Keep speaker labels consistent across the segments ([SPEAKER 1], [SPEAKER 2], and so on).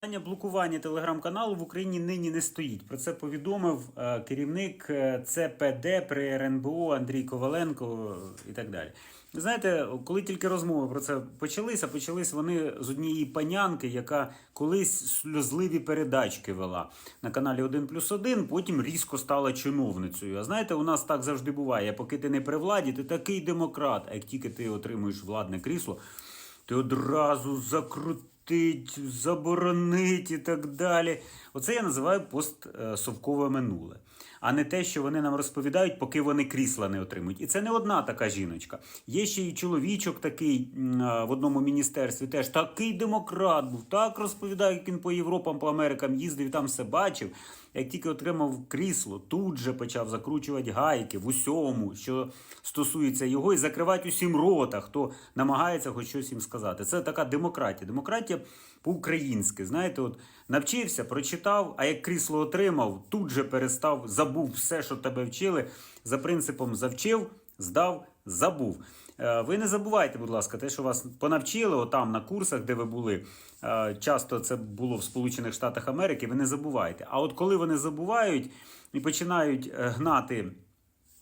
[SPEAKER 1] Питання блокування телеграм-каналу в Україні нині не стоїть. Про це повідомив е, керівник е, ЦПД при РНБО Андрій Коваленко і так далі. Знаєте, коли тільки розмови про це почалися, почались вони з однієї панянки, яка колись сльозливі передачки вела на каналі 1 плюс 1, потім різко стала чиновницею. А знаєте, у нас так завжди буває. Поки ти не при владі, ти такий демократ. А як тільки ти отримуєш владне крісло, ти одразу закрутить, заборонить і так далі. Оце я називаю постсовкове минуле, а не те, що вони нам розповідають, поки вони крісла не отримують. І це не одна така жіночка. Є ще й чоловічок такий в одному міністерстві, теж такий демократ був, так розповідає, як він по Європам, по Америкам їздив, там все бачив. Як тільки отримав крісло, тут же почав закручувати гайки в усьому, що стосується його, і закривати усім рота, хто намагається хоч щось їм сказати. Це така демократія. Демократія по-українськи. Знаєте, от навчився, прочитав, а як крісло отримав, тут же перестав, забув все, що тебе вчили. За принципом завчив, здав, забув. Е, Ви не забувайте, будь ласка, те, що вас понавчили отам на курсах, де ви були. е, Часто це було в Сполучених Штатах Америки. Ви не забувайте. А от коли вони забувають і починають е, гнати.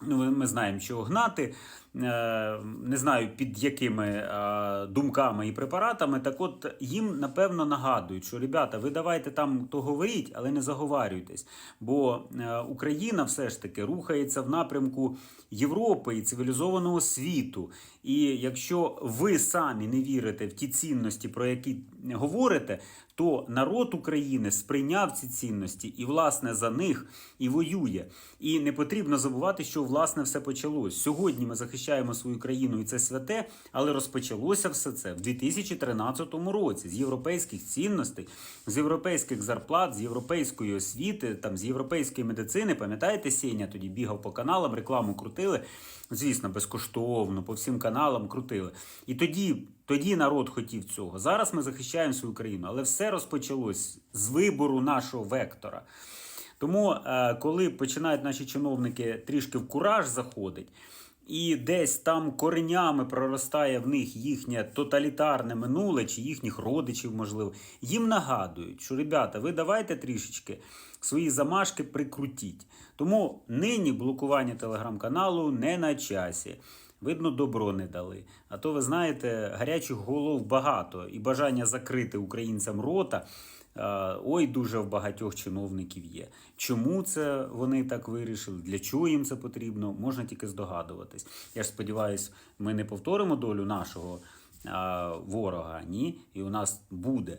[SPEAKER 1] Ну, ми- знаємо, що гнати, не знаю під якими е, думками і препаратами. Так от їм напевно нагадують, що ребята, ви давайте там то говоріть, але не заговарюйтесь. Бо е, Україна все ж таки рухається в напрямку Європи і цивілізованого світу. І якщо ви самі не вірите в ті цінності, про які говорите, то народ України сприйняв ці цінності і, власне, за них і воює. І не потрібно забувати, що власне все почалось. Сьогодні ми захищаємо свою країну, і це святе, але розпочалося все це в 2013 році з європейських цінностей, з європейських зарплат, з європейської освіти, там з європейської медицини. Пам'ятаєте, Сеня тоді бігав по каналам, рекламу крутили. Звісно, безкоштовно, по всім каналам крутили. І тоді, тоді народ хотів цього. Зараз ми захищаємо свою країну, але все розпочалось з вибору нашого вектора. Тому, е, коли починають наші чиновники трішки в кураж заходить, і десь там коренями проростає в них їхнє тоталітарне минуле чи їхніх родичів, можливо, їм нагадують, що ребята, ви давайте трішечки свої замашки прикрутіть. Тому нині блокування телеграм-каналу не на часі. Видно, добро не дали. А то ви знаєте, гарячих голов багато і бажання закрити українцям рота. Ой, дуже в багатьох чиновників є. Чому це вони так вирішили? Для чого їм це потрібно? Можна тільки здогадуватись. Я ж сподіваюся, ми не повторимо долю нашого ворога. Ні, і у нас буде